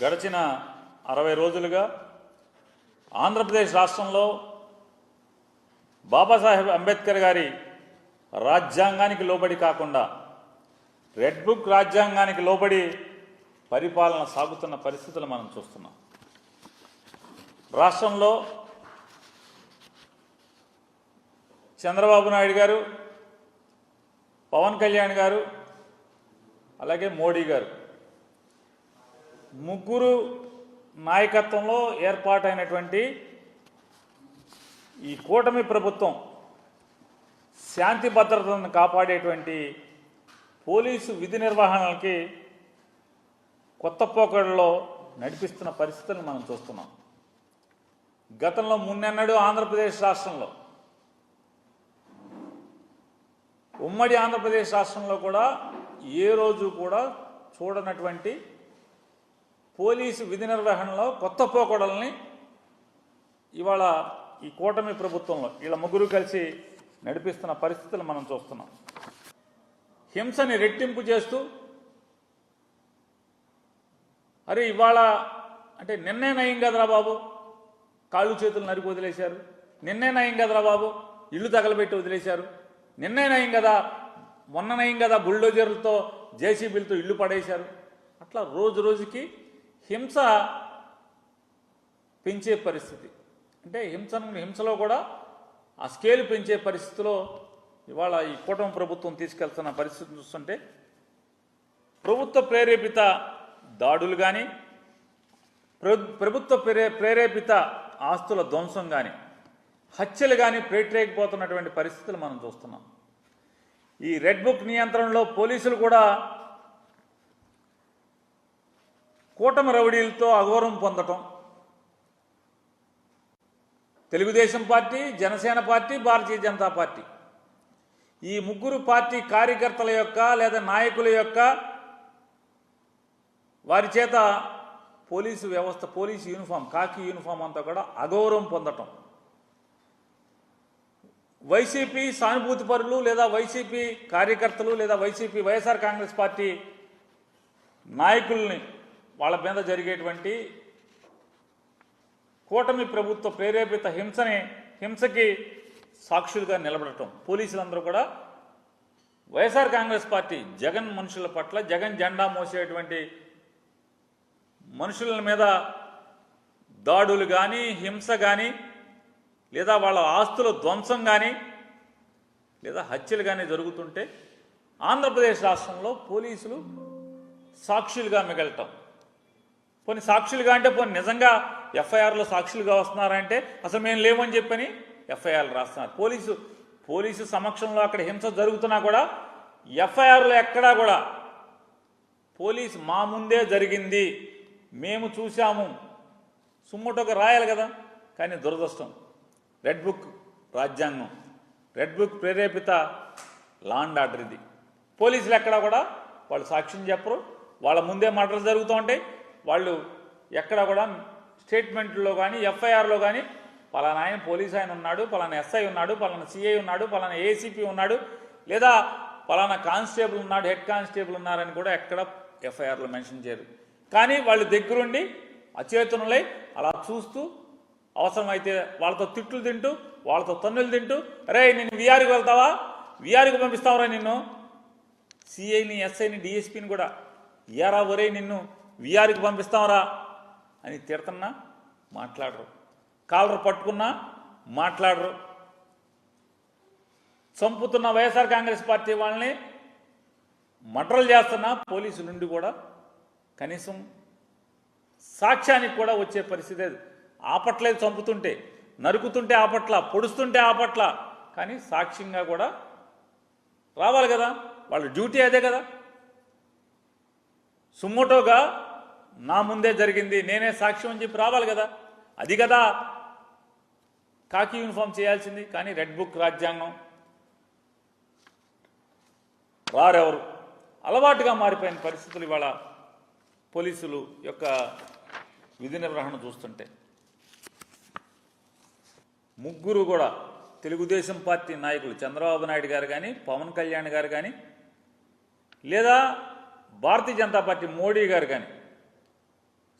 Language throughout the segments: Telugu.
గడిచిన అరవై రోజులుగా ఆంధ్రప్రదేశ్ రాష్ట్రంలో బాబాసాహెబ్ అంబేద్కర్ గారి రాజ్యాంగానికి లోబడి కాకుండా రెడ్ బుక్ రాజ్యాంగానికి లోబడి పరిపాలన సాగుతున్న పరిస్థితులు మనం చూస్తున్నాం. రాష్ట్రంలో చంద్రబాబు నాయుడు గారు పవన్ కళ్యాణ్ గారు అలాగే మోడీ గారు ముగ్గురు నాయకత్వంలో ఏర్పాటైనటువంటి ఈ కూటమి ప్రభుత్వం శాంతి భద్రతలను కాపాడేటువంటి పోలీసు విధి నిర్వహణలకి కొత్త పోకడలో నడిపిస్తున్న పరిస్థితులను మనం చూస్తున్నాం. గతంలో మున్నెన్నడూ ఆంధ్రప్రదేశ్ రాష్ట్రంలో ఉమ్మడి ఆంధ్రప్రదేశ్ రాష్ట్రంలో కూడా ఏ రోజు కూడా చూడనటువంటి పోలీసు విధి నిర్వహణలో కొత్త పోకడల్ని ఇవాళ ఈ కూటమి ప్రభుత్వంలో వీళ్ళ ముగ్గురు కలిసి నడిపిస్తున్న పరిస్థితులు మనం చూస్తున్నాం. హింసని రెట్టింపు చేస్తూ అరే ఇవాళ అంటే నిన్నే నయం కదరా బాబు? కాళ్ళు చేతులు నరికి వదిలేశారు. నిన్నే నయం కదరా బాబు? ఇల్లు తగలబెట్టి వదిలేశారు. నిన్నే నయం కదా? మొన్న నయం కదా బుల్డోజర్లతో జేసీబీలతో ఇల్లు పడేశారు. అట్లా రోజు రోజుకి హింస పెంచే పరిస్థితి. అంటే హింసను హింసలో కూడా ఆ స్కేల్ పెంచే పరిస్థితిలో ఇవాళ ఈ కూటమి ప్రభుత్వం తీసుకెళ్తున్న పరిస్థితి చూస్తుంటే ప్రభుత్వ ప్రేరేపిత దాడులు కానీ ప్రభుత్వ ప్రే ప్రేరేపిత ఆస్తుల ధ్వంసం కానీ హత్యలు కానీ ప్రేట్రేకపోతున్నటువంటి పరిస్థితులు మనం చూస్తున్నాం. ఈ రెడ్ బుక్ నియంత్రణలో పోలీసులు కూడా కూటమి రౌడీలతో అఘోరం పొందటం. Telugu Desam party Janasena party Bharatiya Janata party. ఈ ముగ్గురు పార్టీ కార్యకర్తల యొక్క లేదా నాయకుల యొక్క వారి చేత పోలీసు వ్యవస్థ పోలీసు యూనిఫామ్ కాకి యూనిఫామ్ అంతా కూడా అగౌరవం పొందటం. వైసీపీ సానుభూతి పరులు లేదా వైసీపీ కార్యకర్తలు లేదా వైసీపీ వైఎస్ఆర్ కాంగ్రెస్ పార్టీ నాయకుల్ని వాళ్ళ మీద జరిగేటువంటి కూటమి ప్రభుత్వ ప్రేరేపిత హింసని హింసకి సాక్షులుగా నిలబడటం. పోలీసులందరూ కూడా వైఎస్ఆర్ కాంగ్రెస్ పార్టీ జగన్ మనుషుల పట్ల జగన్ జెండా మోసేటువంటి మనుషుల మీద దాడులు కానీ హింస కానీ లేదా వాళ్ళ ఆస్తుల ధ్వంసం కానీ లేదా హత్యలు కానీ జరుగుతుంటే ఆంధ్రప్రదేశ్ రాష్ట్రంలో పోలీసులు సాక్షులుగా మిగలటం. పోనీ సాక్షులుగా అంటే పోనీ నిజంగా ఎఫ్ఐఆర్లో సాక్షులుగా వస్తున్నారంటే అసలు మేము లేవని చెప్పని ఎఫ్ఐఆర్లు రాస్తున్నారు. పోలీసు పోలీసు సమక్షంలో అక్కడ హింస జరుగుతున్నా కూడా ఎఫ్ఐఆర్లో ఎక్కడా కూడా పోలీసు మా ముందే జరిగింది మేము చూశాము. సుమ్మటోకి రాయాలి కదా. కానీ దురదృష్టం. రెడ్ బుక్ రాజ్యాంగం. రెడ్ బుక్ ప్రేరేపిత లాండ్ ఆర్డర్ ఇది. పోలీసులు ఎక్కడా కూడా వాళ్ళు సాక్ష్యం చెప్పరు. వాళ్ళ ముందే మర్డర్లు జరుగుతూ ఉంటాయి. వాళ్ళు ఎక్కడ కూడా స్టేట్మెంట్లో కానీ ఎఫ్ఐఆర్లో కానీ పలానా ఆయన పోలీస్ ఆయన ఉన్నాడు పలానా ఎస్ఐ ఉన్నాడు పలానా సిఐ ఉన్నాడు పలానా ఏసీపీ ఉన్నాడు లేదా పలానా కానిస్టేబుల్ ఉన్నాడు హెడ్ కానిస్టేబుల్ ఉన్నారని కూడా ఎక్కడ ఎఫ్ఐఆర్లో మెన్షన్ చేయరు. కానీ వాళ్ళు దగ్గరుండి అచేతనులై అలా చూస్తూ అవసరమైతే వాళ్ళతో తిట్లు తింటూ వాళ్ళతో తన్నులు తింటూ రే నేను విఆర్కి వెళ్తావా? విఆర్కి పంపిస్తావురా నిన్ను? సిఐని ఎస్ఐని డిఎస్పీని కూడా ఎరా ఒరే నిన్ను విఆర్కి పంపిస్తాంరా అని తిడుతున్నా మాట్లాడరు. కాలర్ పట్టుకున్నా మాట్లాడరు. చంపుతున్న వైఎస్ఆర్ కాంగ్రెస్ పార్టీ వాళ్ళని మర్డర్లు చేస్తున్న పోలీసు నుండి కూడా కనీసం సాక్ష్యానికి కూడా వచ్చే పరిస్థితి లేదు. ఆపట్లేదు చంపుతుంటే. నరుకుతుంటే ఆపట్ల పొడుస్తుంటే ఆపట్ల. కానీ సాక్ష్యంగా కూడా రావాలి కదా. వాళ్ళ డ్యూటీ అదే కదా. సుమోటోగా నా ముందే జరిగింది నేనే సాక్ష్యం అని చెప్పి రావాలి కదా. అది కదా. కాకి యూనిఫామ్ చేయాల్సింది కానీ రెడ్ బుక్ రాజ్యాంగం. రారెవరు అలవాటుగా మారిపోయిన పరిస్థితులు ఇవాళ పోలీసులు యొక్క విధి నిర్వహణ చూస్తుంటే. ముగ్గురు కూడా తెలుగుదేశం పార్టీ నాయకులు చంద్రబాబు నాయుడు గారు కానీ పవన్ కళ్యాణ్ గారు కానీ లేదా భారతీయ జనతా పార్టీ మోడీ గారు కానీ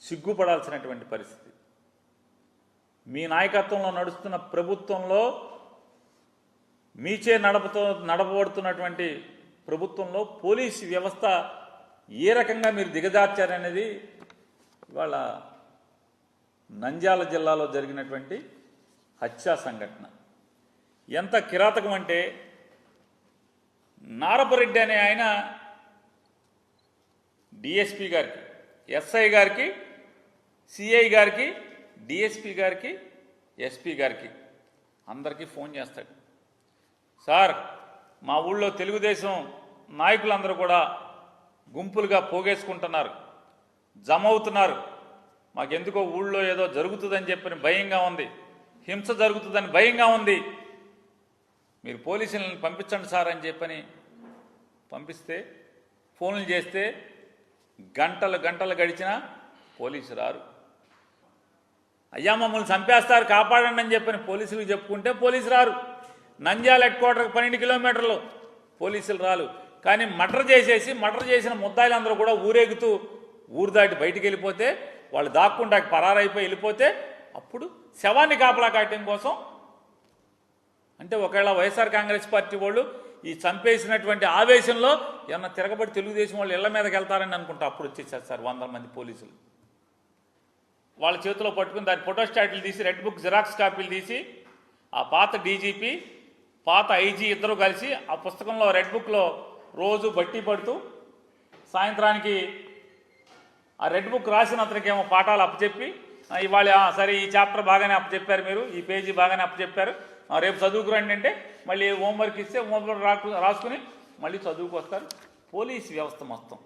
సిగ్గుపడాల్సినటువంటి పరిస్థితి. మీ నాయకత్వంలో నడుస్తున్న ప్రభుత్వంలో మీచే నడపతో నడపబడుతున్నటువంటి ప్రభుత్వంలో పోలీసు వ్యవస్థ ఏ రకంగా మీరు దిగజార్చారనేది ఇవాళ నంద్యాల జిల్లాలో జరిగినటువంటి హత్యా సంఘటన. ఎంత కిరాతకం అంటే నారపరెడ్డి అనే ఆయన డిఎస్పి గారికి ఎస్ఐ గారికి సిఐ గారికి డిఎస్పి గారికి ఎస్పి గారికి అందరికీ ఫోన్ చేస్తాడు. సార్ మా ఊళ్ళో తెలుగుదేశం నాయకులందరూ కూడా గుంపులుగా పోగేసుకుంటున్నారు. జమ అవుతున్నారు మాకెందుకో ఊళ్ళో ఏదో జరుగుతుందని చెప్పని భయంగా ఉంది. హింస జరుగుతుందని భయంగా ఉంది. మీరు పోలీసులను పంపించండి సార్ అని చెప్పని పంపిస్తే ఫోన్లు చేస్తే గంటలు గంటలు గడిచినా పోలీసు రారు. అయ్యా మమ్మల్ని చంపేస్తారు కాపాడండి అని చెప్పని పోలీసులు చెప్పుకుంటే పోలీసు రారు. నంద్యాల హెడ్ క్వార్టర్కి పన్నెండు కిలోమీటర్లు పోలీసులు రాలు కానీ మటర్ చేసేసి మర్డర్ చేసిన ముద్దాయిలందరూ కూడా ఊరేగుతూ ఊరు దాటి బయటికి వెళ్ళిపోతే వాళ్ళు దాక్కుండా పరారైపోయి వెళ్ళిపోతే అప్పుడు శవాన్ని కాపలా కాయటం కోసం అంటే ఒకవేళ వైఎస్ఆర్ కాంగ్రెస్ పార్టీ వాళ్ళు ఈ చంపేసినటువంటి ఆవేశంలో ఏమన్నా తిరగబడి తెలుగుదేశం వాళ్ళు ఇళ్ళ మీదకి వెళ్తారని అనుకుంటా అప్పుడు వచ్చేసారు సార్ వందల మంది పోలీసులు. వాళ్ళ చేతిలో పట్టుకుని దాని ఫోటోస్టాట్లు తీసి రెడ్ బుక్ జిరాక్స్ కాపీలు తీసి ఆ పాత డీజీపీ పాత ఐజీ ఇద్దరు కలిసి ఆ పుస్తకంలో రెడ్ బుక్లో రోజు బట్టి పడుతూ సాయంత్రానికి ఆ రెడ్ బుక్ రాసిన అతనికేమో పాఠాలు అప్పచెప్పి ఇవాళ సరే ఈ చాప్టర్ బాగానే అప్పచెప్పారు మీరు ఈ పేజీ బాగానే అప్పచెప్పారు రేపు చదువుకురండి అంటే మళ్ళీ హోంవర్క్ ఇస్తే హోంవర్క్ రాసుకుని మళ్ళీ చదువుకు వస్తారు. పోలీస్ వ్యవస్థ మొత్తం.